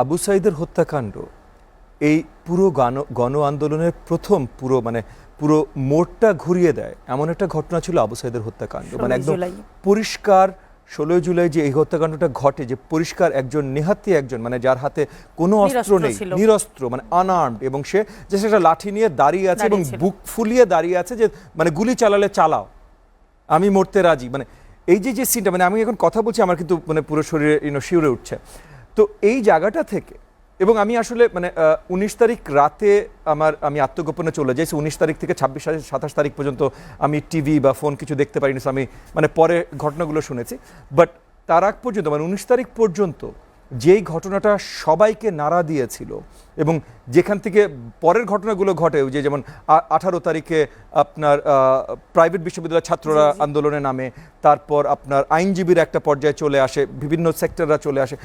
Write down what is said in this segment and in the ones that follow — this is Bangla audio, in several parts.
আবু সাইদের হত্যাকাণ্ড এই পুরো গণ গণ আন্দোলনের প্রথম পুরো মানে পুরো মোড়টা ঘুরিয়ে দেয় এমন একটা ঘটনা ছিল আবু সাইদের হত্যাকাণ্ড। মানে একদম পরিষ্কার ষোলোই জুলাই যে এই হত্যাকাণ্ডটা ঘটে যে পরিষ্কার একজন নেহাতি একজন মানে যার হাতে কোনো অস্ত্র নেই নিরস্ত্র মানে আনআর্মড এবং সে যে একটা লাঠি নিয়ে দাঁড়িয়ে আছে এবং বুক ফুলিয়ে দাঁড়িয়ে আছে যে মানে গুলি চালালে চালাও আমি মরতে রাজি। মানে এই যে যে সিনটা মানে আমি এখন কথা বলছি আমার কিন্তু মানে পুরো শরীরে ইউনো শিউরে উঠছে। তো এই জায়গাটা থেকে, এবং আমি আসলে মানে উনিশ তারিখ রাতে আমার, আমি আত্মগোপনে চলে যাই উনিশ তারিখ থেকে ছাব্বিশ সাতাশ তারিখ পর্যন্ত আমি টিভি বা ফোন কিছু দেখতে পারিনি আমি মানে পরে ঘটনাগুলো শুনেছি। বাট তার আগ পর্যন্ত মানে উনিশ তারিখ পর্যন্ত যেই ঘটনাটা সবাইকে নাড়া দিয়েছিল এবং যেখান থেকে পরের ঘটনাগুলো ঘটে যে যেমন আঠারো তারিখে আপনার প্রাইভেট বিশ্ববিদ্যালয়ের ছাত্ররা। আন্দোলনে নামে তারপর আপনার আইনজীবীর একটা পর্যায়ে চলে আসে বিভিন্ন সেক্টররা চলে আসে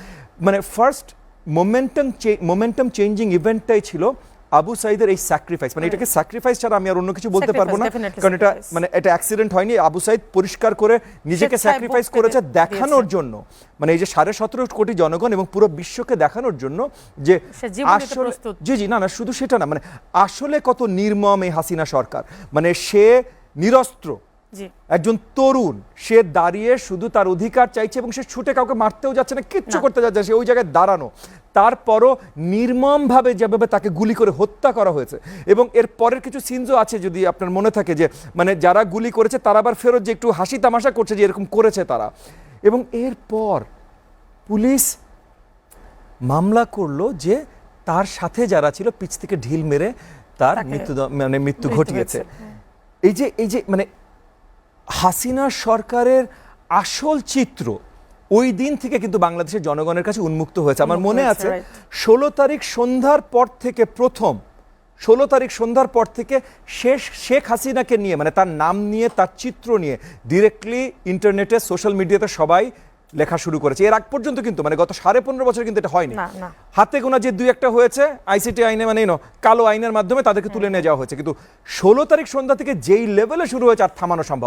মানে ফার্স্ট মোমেন্টাম মোমেন্টাম চেঞ্জিং ইভেন্টটাই ছিল আবু সাইদের এই স্যাক্রিফাইস মানে এটাকে স্যাক্রিফাইস ছাড়া আমি আর অন্য কিছু বলতে পারব না কারণ এটা মানে এটা অ্যাক্সিডেন্ট হয়নি। আবু সাইদ পরিষ্কার করে নিজেকে স্যাক্রিফাইস করেছে দেখানোর জন্য। মানে এই যে সাড়ে সতেরো কোটি জনগণ এবং পুরো বিশ্বকে দেখানোর জন্য যে আসলে জি জি না না শুধু সেটা না মানে আসলে কত নির্মম এই হাসিনা সরকার। মানে সে নিরস্ত্র। একজন তরুণ সে দাঁড়িয়ে শুধু তার অধিকার চাইছে এবং সে ছুটে কাউকে মারতেও যাচ্ছে না কিচ্ছু করতে যাচ্ছে সে ওই জায়গায় দাঁড়ানো। তারপরও নির্মমভাবে যেভাবে তাকে গুলি করে হত্যা করা হয়েছে। এবং এর পরের কিছু সিনজও আছে যদি আপনার মনে থাকে যে মানে যারা গুলি করেছে তারা আবার ফেরত যে একটু হাসি তামাশা করছে যে এরকম করেছে তারা। এবং এরপর পুলিশ মামলা করল যে তার সাথে যারা ছিল পিচ থেকে ঢিল মেরে তার মৃত্যু মানে মৃত্যু মৃত্যু ঘটিয়েছে। হ্যাঁ। এই যে এই যে মানে হাসিনা সরকারের আসল চিত্র ওই দিন থেকে কিন্তু বাংলাদেশের জনগণের কাছে উন্মুক্ত হয়েছে। আমার মনে আছে. ষোলো তারিখ সন্ধ্যার পর থেকে প্রথম ষোলো তারিখ সন্ধ্যার পর থেকে শেষ শেখ হাসিনাকে নিয়ে মানে তার নাম নিয়ে তার চিত্র নিয়ে ডিরেক্টলি ইন্টারনেটে সোশ্যাল মিডিয়াতে সবাই লেখা শুরু করেছে। এর আগ পর্যন্ত কিন্তু মানে গত সাড়ে পনেরো বছর কিন্তু এটা হয়নি। না, না। হাতে গোনা যে দুই একটা হয়েছে আইসিটি আইনে মানে you কালো আইনের মাধ্যমে তাদেরকে তুলে নিয়ে যাওয়া হয়েছে। কিন্তু ষোলো তারিখ সন্ধ্যা থেকে যেই লেভেলে শুরু হয়েছে আর থামানো সম্ভব